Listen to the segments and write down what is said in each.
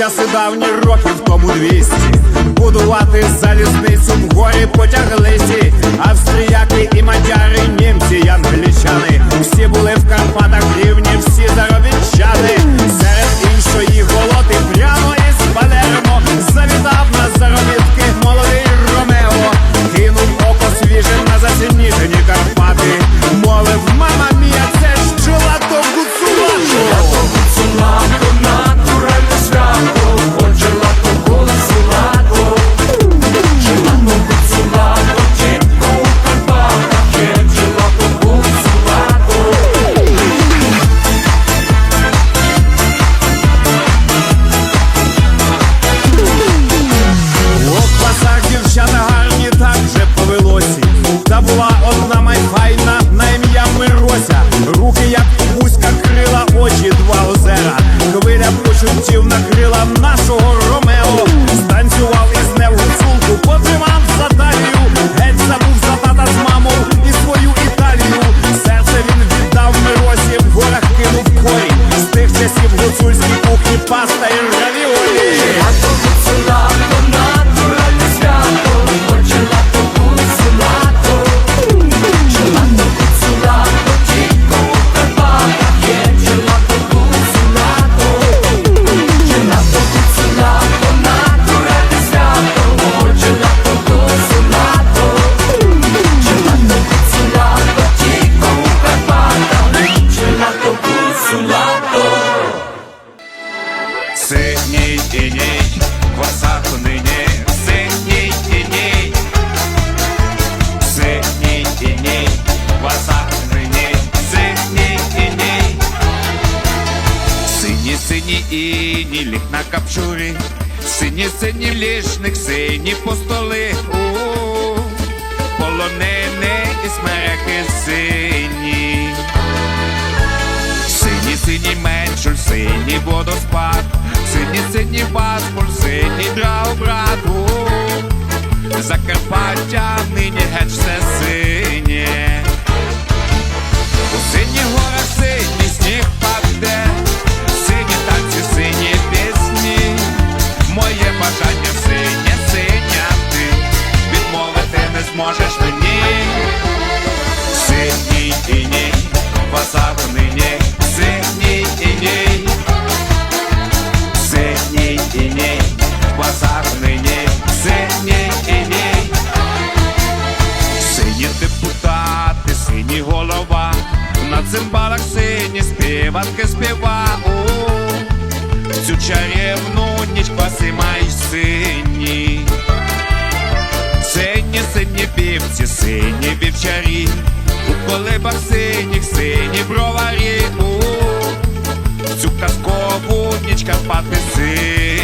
часи давні років тому двісті Будувати залізницю в горі потяглися Австріяки і мадяри, німці, і англічани. Всі були в Карпатах рівні, всі заробітчани. Серед іншої голоти прямо із Палермо Завітав на заробітки молодий Ромео. Кинув око свіже на засінішені Карпати, мовив мама. сусідні постоли, у, -у, полонини і смереки сині, сині, сині меншу, сині водоспад, сині сині паспорт, сині драубрат, у, -у, Закарпаття нині геть все синє, у сині горах синь. поможеш мені, синій і ній, нині, синій і синій і ній, нині, синій і сині депутати, сині голова, на цимбалах сині співанки співа. У цю чарівну ніч посимай синь. Півці, сині вівчарі, у колибах синіх, сині броварі, у цю казкову ніч Карпати син.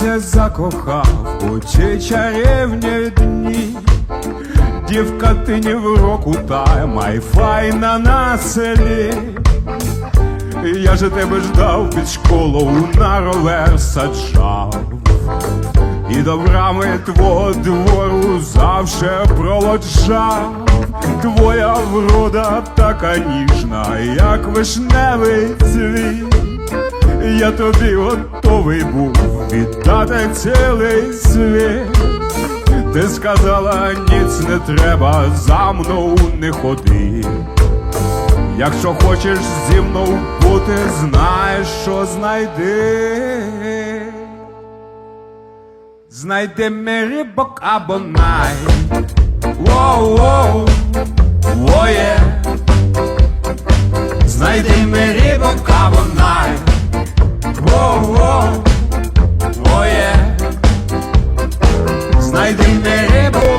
Се закохав у ті чарівні дні. Дівка ти ні в року та майфайна на селі. Я же тебе ждав під школою на ровер саджав. І до брами твого двору завше проводжав. Твоя врода така ніжна, як вишневий цвіт. Я тобі готовий був віддати цілий світ. Ти сказала, ніц не треба, за мною не ходи. Якщо хочеш зі мною бути, знаєш, що знайди. Знайди мій рибок або най. Воу-воу, воє. Знайди мій рибок або най. Воу-воу, воє. Знайди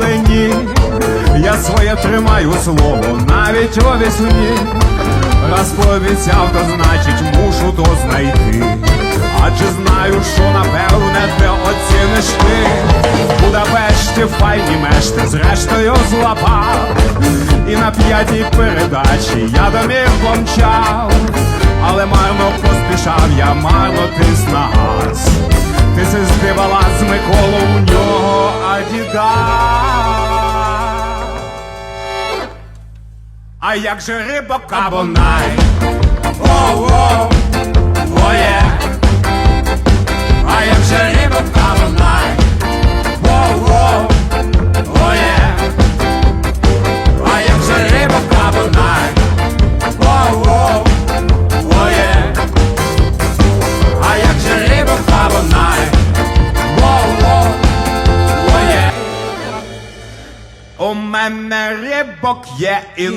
лені. Я своє тримаю слово, навіть у вісні. Раз пообіцяв, то значить мушу то знайти. Адже знаю, що напевне те оціниш ти. В Будапешті файні мешти, зрештою злапав. І на п'ятій передачі я домів помчав. Але марно поспішав я, марно тис на газ. Ти се здивала з Миколу у нього адідас. А як же рибок або най? Воу-воу, воє. А як же рибок або є і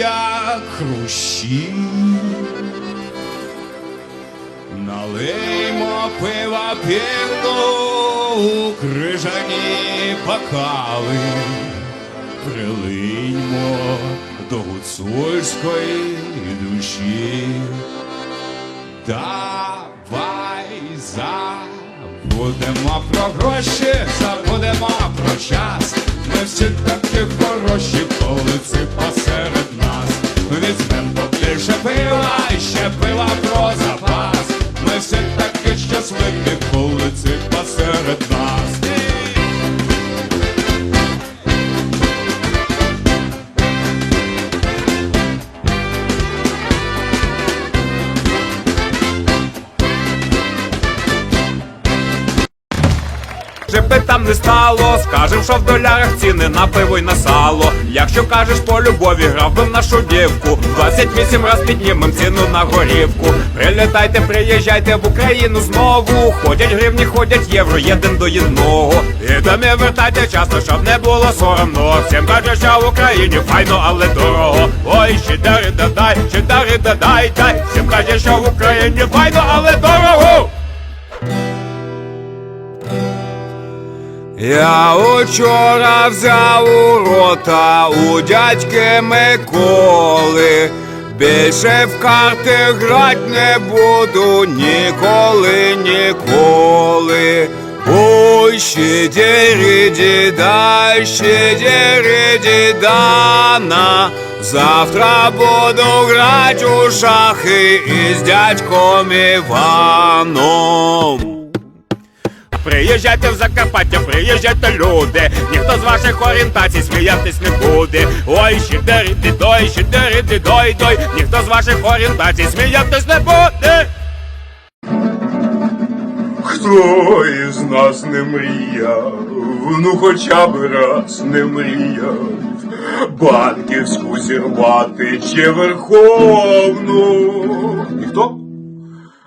як хрущі. Налиймо пива півну у крижані бокали. Прилиньмо до гуцульської душі. Давай забудемо про гроші, забудемо про час. Ми всі хороші, коли посеред нас. Візьмем побільше пива і ще пива про запас. Жиби там не стало, скажем, що в долярах ціни на пиво й на сало. Якщо кажеш по любові, грав би в нашу дівку. 28 раз піднімем ціну на горівку. Прилітайте, приїжджайте в Україну знову. Ходять гривні, ходять євро, єдин до єдного. І до мене вертайте часто, щоб не було соромно. Всім каже, що в Україні файно, але дорого. Ой, ще дари дай, ще дари дай, дай. Всім каже, що в Україні файно, але дорого. Я учора взяв у рота у дядьки Миколи. Більше в карти грать не буду ніколи, ніколи. Ой, щедері діда, щедері дідана, Завтра буду грати у шахи із дядьком Іваном. Приїжджайте в Закарпаття, приїжджайте люди, ніхто з ваших орієнтацій сміятись не буде. Ой, щидериди дой, щидериди дой дой, ніхто з ваших орієнтацій сміятись не буде. Хто із нас не мріяв, ну хоча б раз не мріяв, банківську зірвати чи верховну. Ніхто?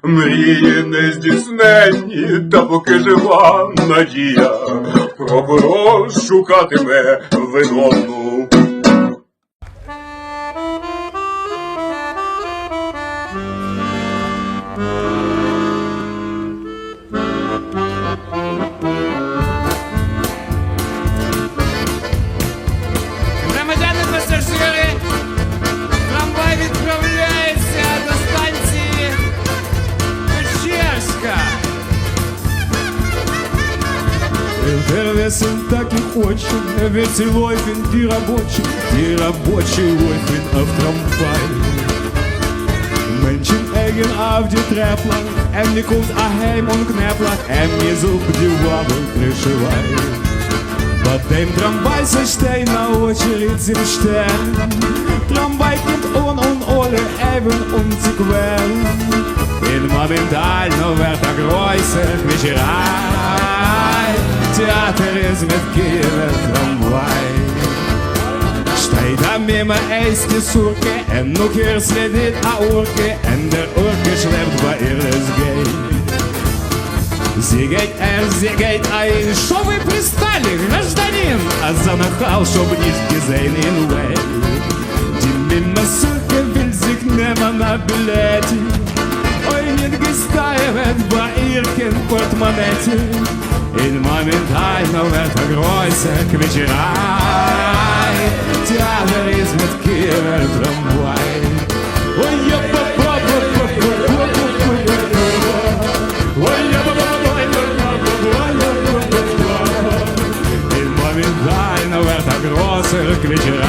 Мрії не здійсненні, та поки жива надія, прокурор шукатиме виновну. Интервесом так и хочет, ведь и Лойфин, ты рабочий, ты рабочий Лойфин, а в tramvaj. Menschen eigen auf die Treppler, en die komt aheim und knäppler, en mir sucht die Wabbel пришивай. Под dem Tramvaj se stay на очередь im Stern. Tramvaj kommt on und alle even um zu quälen. In momentalno werd er größer Quicherei. Theater театрі змітки трамвай. Штайда мимо ейскі сурки, ен следит аурки, Эндер урки шлепт ба ирлес гей. Зигейт эр, зигейт айн, шо вы пристали, гражданин? А за нахал, шо бниш гизейн ин вей. Димми на вильзик нема на билете, Ой, нет гистаевет ба иркин портмонете він моментально в это грозя к вечерай Театр из метки в трамвай Він моментально в это грозя к вечерай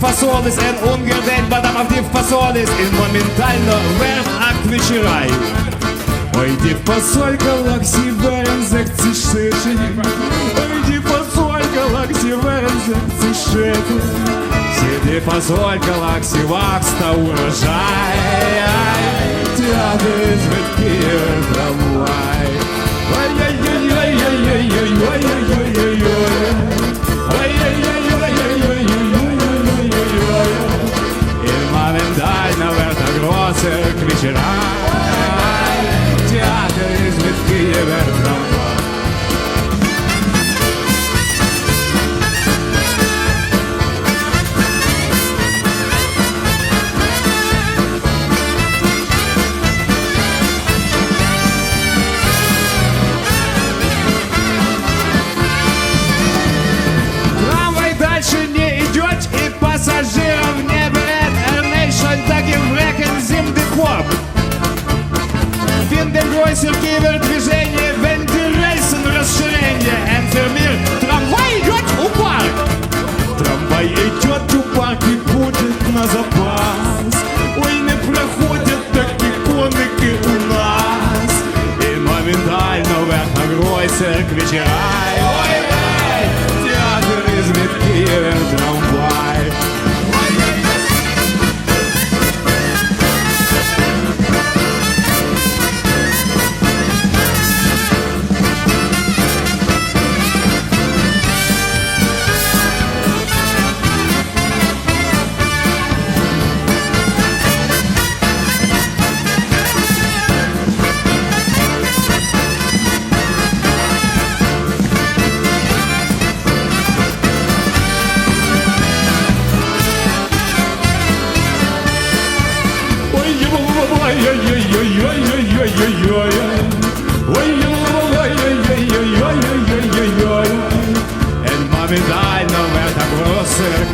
fasolis, en ungerden, badam auf die fasolis, in моментально верх аквичерай. Ой, die фасоль галаксии верен зек цишити. Ой, die фасоль галаксии верен зек цишити. Сиди фасоль галаксии вакста урожай. Театр из Киев трамвай. Il вчера Театр из Литвы и Вернон Винталь, новый отнагройся к вечерай. And mommy died, но в этом русских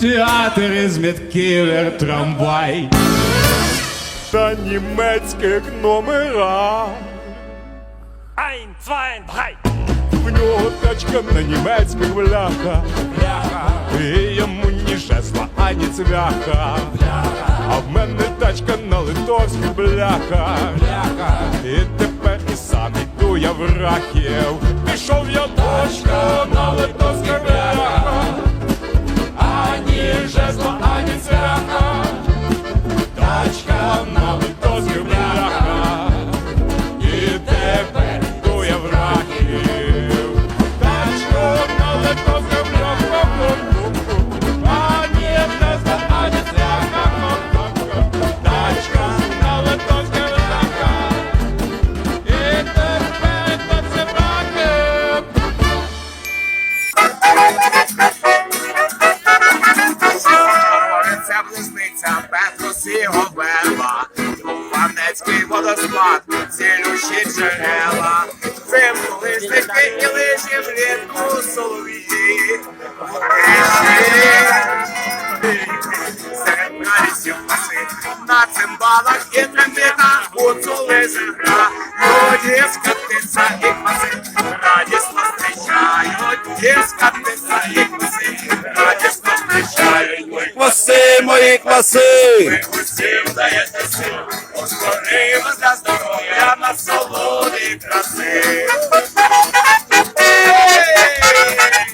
Театр из Медкивер, трамвай На немецких номерах Ein, zwei, drei В нього тачка на німецьких бляха. І йому ні жезла, ані цвяха. А в мене тачка на литовських бляха. І тепер і сам іду я в рахів. Пішов я цілющі джерела, листики і лижі влітку солов'ї. Серед пралісів паси, на цимбалах і трембітах гуцули гра. Люди скатиться і кваси, радісно зустрічають, і скатиться і кваси, радісно зустрічають. Ми Кваси, мої кваси! ви усім даєте сил, Ускоримо для здоров'я на солоді краси. Мене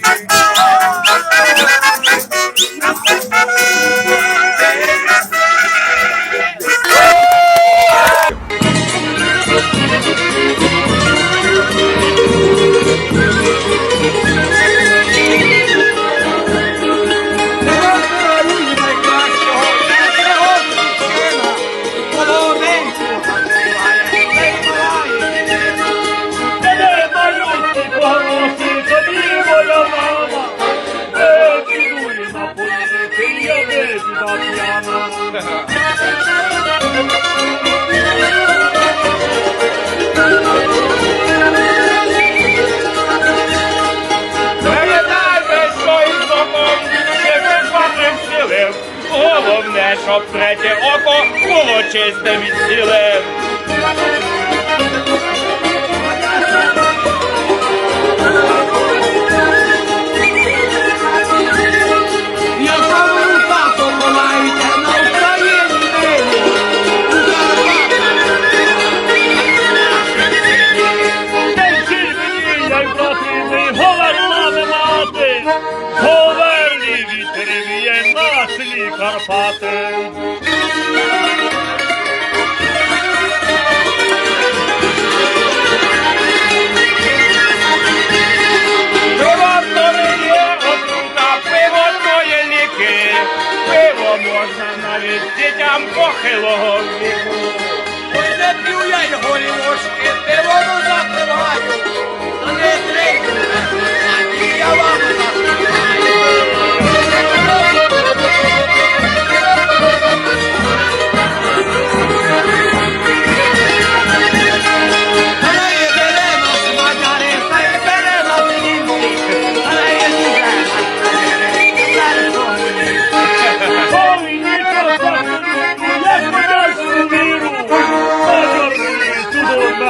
щоб третє око було чисте від сили.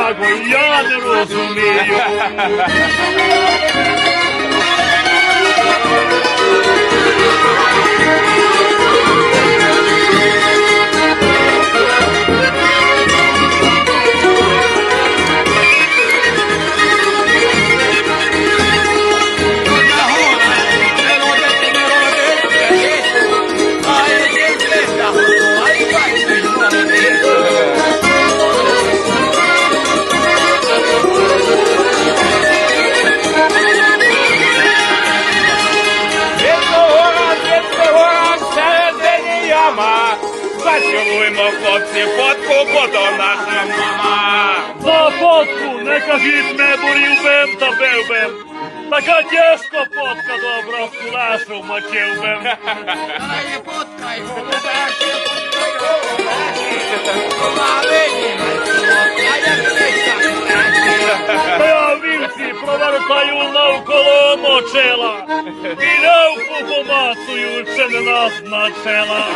agogliate rosso mio Зацілуємо, хлопці, фотку, бо то наша мама. За фотку не кажіть, не борів бим та бив бим. Така тяжко потка добра в кулешу вмочив би. Ай, не поткай, голубеш, не поткай, голубеш. Малині, а як ти так Я провертаю навколо мочила. Білявку помацую, чи не нас начела.